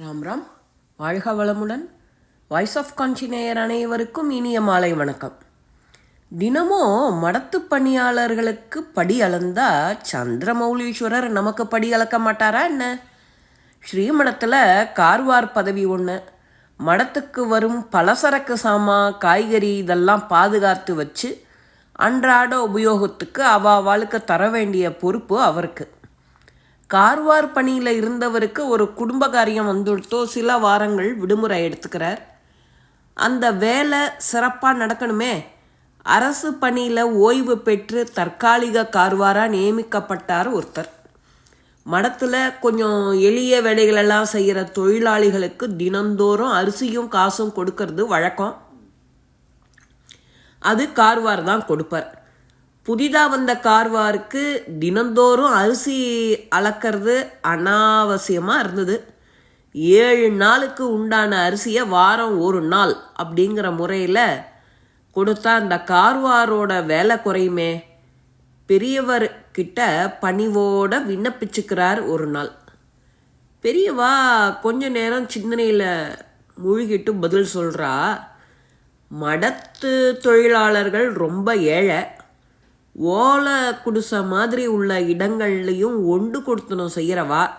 ராம் ராம். வாழ்க வளமுடன். Voice of கான்சினேயர் அனைவருக்கும் இனிய மாலை வணக்கம். தினமும் மடத்து பணியாளர்களுக்கு படி அளந்தா சந்திரமௌலீஸ்வரர் நமக்கு படி அளக்க மாட்டாரா என்ன? ஸ்ரீமடத்தில் கார்வார் பதவி ஒன்று மடத்துக்கு வரும் பலசரக்கு சாமா காய்கறி இதெல்லாம் பாதுகாத்து வச்சு அன்றாட உபயோகத்துக்கு அவாவாளுக்கு தர வேண்டிய பொறுப்பு அவருக்கு. கார்வார் பணியில் இருந்தவருக்கு ஒரு குடும்ப காரியம் வந்துடுத்தோ? சில வாரங்கள் விடுமுறை எடுத்துக்கிறார். அந்த வேலை சிறப்பாக நடக்கணுமே? அரசு பணியில் ஓய்வு பெற்று தற்காலிக கார்வாராக நியமிக்கப்பட்டார் ஒருத்தர். மடத்தில் கொஞ்சம் எளிய வேலைகளெல்லாம் செய்கிற தொழிலாளிகளுக்கு தினந்தோறும் அரிசியும் காசும் கொடுக்கறது வழக்கம். அது கார்வார் தான் கொடுப்பார். புதிதாக வந்த கார்வாருக்கு தினந்தோறும் அரிசி அளக்கிறது அனாவசியமாக இருந்தது. ஏழு நாளுக்கு உண்டான அரிசியை வாரம் ஒரு நாள் அப்படிங்கிற முறையில் கொடுத்தா அந்த கார்வாரோட வேலை குறையுமே. பெரியவர் கிட்ட பணிவோட விண்ணப்பிச்சுக்கிறார் ஒரு நாள். பெரியவா கொஞ்ச நேரம் சிந்தனையில் மூழ்கிட்டு பதில் சொல்கிறா மடத்து தொழிலாளர்கள் ரொம்ப ஏழை. ஓலை குடிசை மாதிரி உள்ள இடங்கள்லையும் ஒன்று கொடுத்தனும் செய்கிறவா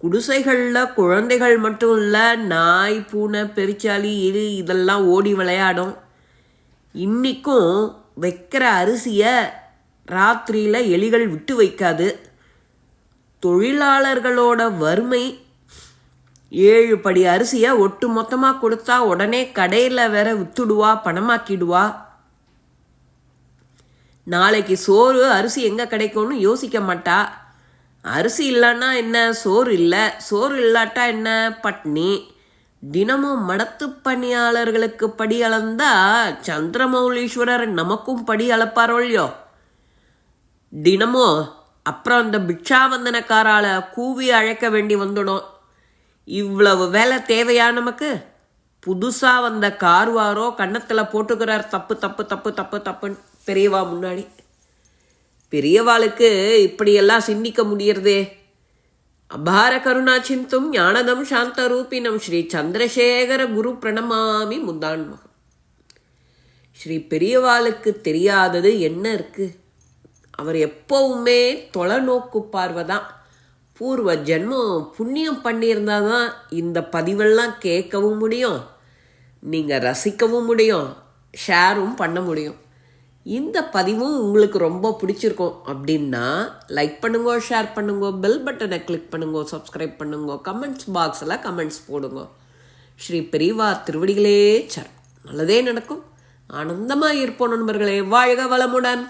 குடிசைகளில் குழந்தைகள் மட்டும் இல்லை நாய் பூனை பெருச்சாலி இது இதெல்லாம் ஓடி விளையாடும். இன்றைக்கும் வைக்கிற அரிசியை ராத்திரியில் எலிகள் விட்டு வைக்காது. தொழிலாளர்களோட வறுமை ஏழு படி அரிசியை ஒட்டு மொத்தமாக கொடுத்தா உடனே கடையில் வேற வித்துடுவா பணமாக்கிடுவா. நாளைக்கு சோறு அரிசி எங்கே கிடைக்கும்னு யோசிக்க மாட்டா. அரிசி இல்லைன்னா என்ன? சோறு இல்லை. சோறு இல்லாட்டா என்ன? பட்னி. தினமும் மடத்து பணியாளர்களுக்கு படி அளந்தா சந்திரமௌலீஸ்வரர் நமக்கும் படி அளப்பாரோ இல்லையோ? தினமும் அப்புறம் அந்த பிக்ஷாவந்தனக்காரால கூவி அழைக்க வேண்டி வந்துடும். இவ்வளவு வேலை தேவையா நமக்கு? புதுசாக வந்த கார்வாரோ கன்னத்தில் போட்டுக்கிறார் தப்பு தப்பு தப்பு தப்பு தப்புன்னு. பெரியவா முன்னாடி. பெரியவாளுக்கு இப்படியெல்லாம் சிந்திக்க முடியறதே. அபார கருணா சிந்தும் ஞானதம் சாந்த ரூபினம் ஸ்ரீ சந்திரசேகர குரு பிரணமாமி முந்தான்மகம் ஸ்ரீ பெரியவாளுக்கு தெரியாதது என்ன இருக்கு? அவர் எப்பவுமே தொலைநோக்கு பார்வை தான். பூர்வ ஜென்மம் புண்ணியம் பண்ணியிருந்தா தான் இந்த பதிவெல்லாம் கேட்கவும் முடியும் நீங்கள் ரசிக்கவும் முடியும் ஷேரும் பண்ண முடியும். இந்த பதிவும் உங்களுக்கு ரொம்ப பிடிச்சிருக்கும் அப்படின்னா லைக் பண்ணுங்க ஷேர் பண்ணுங்க பெல் பட்டனை கிளிக் பண்ணுங்க சப்ஸ்கிரைப் பண்ணுங்க கமெண்ட்ஸ் பாக்ஸில் கமெண்ட்ஸ் போடுங்க. ஸ்ரீ பெரியவா திருவடிகளே சர் நல்லதே நடக்கும். ஆனந்தமாக இருப்போம் நண்பர்களே. வாழ்க வளமுடன்.